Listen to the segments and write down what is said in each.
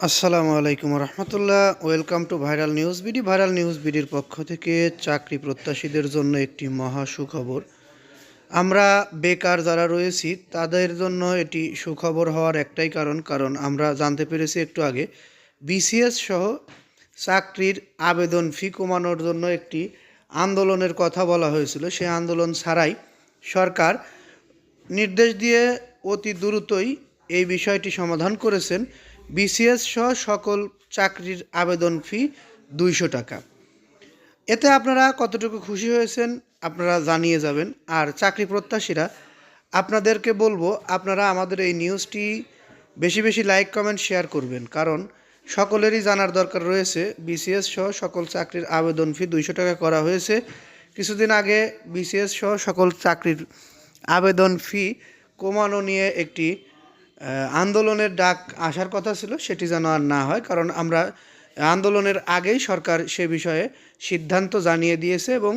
আসসালামু আলাইকুম রহমতুল্লাহ। Welcome to viral news BD. Viral news বিডির পক্ষ থেকে চাকরি প্রত্যাশীদের জন্য একটি মহা সুখবর। আমরা বেকার যারা রয়েছি, তাদের জন্য এটি সুখবর হওয়ার একটাই কারণ। কারণ আমরা জানতে পেরেছি একটু আগে, বিসিএস সহ চাকরির আবেদন ফি কমানোর জন্য একটি আন্দোলনের কথা বলা হয়েছিল। সেই আন্দোলন ছাড়াই সরকার নির্দেশ দিয়ে অতি দ্রুতই এই বিষয়টি সমাধান করেছেন। বিসিএস সহ সকল চাকরির আবেদন ফি দুইশো টাকা। এতে আপনারা কতটুকু খুশি হয়েছেন আপনারা জানিয়ে যাবেন। আর চাকরি প্রত্যাশীরা, আপনাদেরকে বলব, আপনারা আমাদের এই নিউজটি বেশি বেশি লাইক, কমেন্ট, শেয়ার করবেন। কারণ সকলেরই জানার দরকার রয়েছে, বিসিএস সহ সকল চাকরির আবেদন ফি দুইশো টাকা করা হয়েছে। কিছুদিন আগে বিসিএস সহ সকল চাকরির আবেদন ফি কমানো নিয়ে একটি আন্দোলনের ডাক আসার কথা ছিল, সেটি যেন আর না হয়, কারণ আমরা আন্দোলনের আগেই সরকার সে বিষয়ে সিদ্ধান্ত জানিয়ে দিয়েছে এবং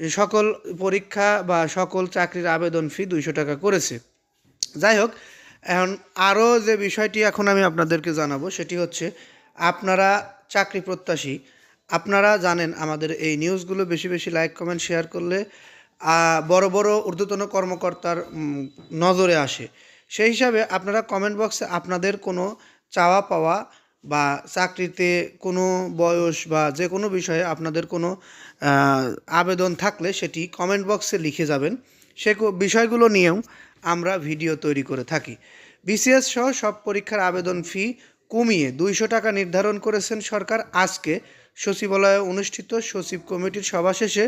সকল পরীক্ষা বা সকল চাকরির আবেদন ফি দুইশো টাকা করেছে। যাই হোক, এখন আরও যে বিষয়টি এখন আমি আপনাদেরকে জানাব, সেটি হচ্ছে আপনারা চাকরি প্রত্যাশী, আপনারা জানেন আমাদের এই নিউজগুলো, বেশি বেশি লাইক, কমেন্ট, শেয়ার করলে বড় বড় ঊর্ধ্বতন কর্মকর্তার নজরে আসে। সেই হিসাবে আপনারা কমেন্ট বক্সে আপনাদের কোনো চাওয়া পাওয়া বা চাকরিতে কোনো বয়স বা যে কোনো বিষয়ে আপনাদের কোনো আবেদন থাকলে সেটি কমেন্ট বক্সে লিখে যাবেন। সে বিষয়গুলো নিয়েও আমরা ভিডিও তৈরি করে থাকি। বিসিএস সহ সব পরীক্ষার আবেদন ফি কমিয়ে দুইশো টাকা নির্ধারণ করেছেন সরকার। আজকে সচিবালয়ে অনুষ্ঠিত সচিব কমিটির সভা শেষে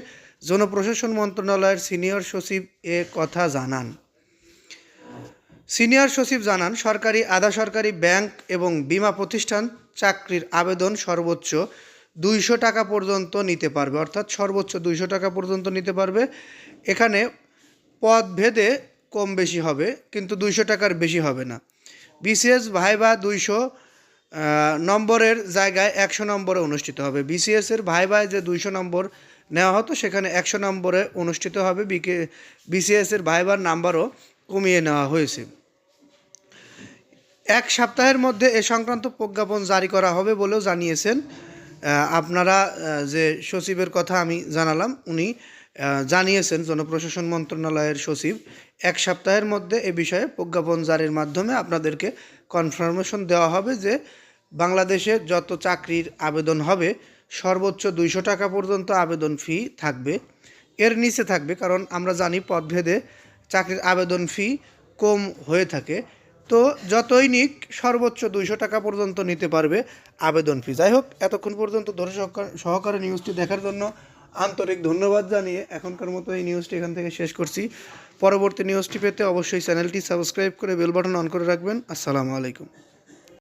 জনপ্রশাসন মন্ত্রণালয়ের সিনিয়র সচিব এ কথা জানান। সিনিয়র সচিব জানান, সরকারি, আধা সরকারি ব্যাংক এবং বীমা প্রতিষ্ঠান চাকরির আবেদন সর্বোচ্চ দুইশো টাকা পর্যন্ত নিতে পারবে, অর্থাৎ সর্বোচ্চ দুইশো টাকা পর্যন্ত নিতে পারবে। এখানে পদ ভেদে কম বেশি হবে, কিন্তু দুইশো টাকার বেশি হবে না। বিসিএস ভাইবা দুইশো নম্বরের জায়গায় একশো নম্বরে অনুষ্ঠিত হবে। বিসিএস এর ভাইবায় যে দুইশো নম্বর নেওয়া হতো, সেখানে একশো নম্বরে অনুষ্ঠিত হবে। বিকে, বিসিএস এর ভাইবার নাম্বারও কমিয়ে নেওয়া হয়েছে। এক সপ্তাহের মধ্যে এ সংক্রান্ত প্রজ্ঞাপন জারি করা হবে বলেও জানিয়েছেন। আপনারা যে সচিবের কথা আমি জানালাম, উনি জানিয়েছেন, জনপ্রশাসন মন্ত্রণালয়ের সচিব, এক সপ্তাহের মধ্যে এ বিষয়ে প্রজ্ঞাপন জারির মাধ্যমে আপনাদেরকে কনফার্মেশন দেওয়া হবে যে বাংলাদেশে যত চাকরির আবেদন হবে, সর্বোচ্চ দুইশো টাকা পর্যন্ত আবেদন ফি থাকবে। এর নিচে থাকবে, কারণ আমরা জানি পদভেদে চাকরির আবেদন ফি কম হয়ে থাকে। তো যতই নিক, সর্বোচ্চ দুইশো টাকা পর্যন্ত নিতে পারবে আবেদন ফি। যাই হোক, এতক্ষণ পর্যন্ত ধরে সহকার- নিউজটি দেখার জন্য আন্তরিক ধন্যবাদ জানিয়ে এখনকার মতো এই নিউজটি এখান থেকে শেষ করছি। পরবর্তী নিউজটি পেতে অবশ্যই চ্যানেলটি সাবস্ক্রাইব করে বেল বাটন অন করে রাখবেন। আসসালামু আলাইকুম।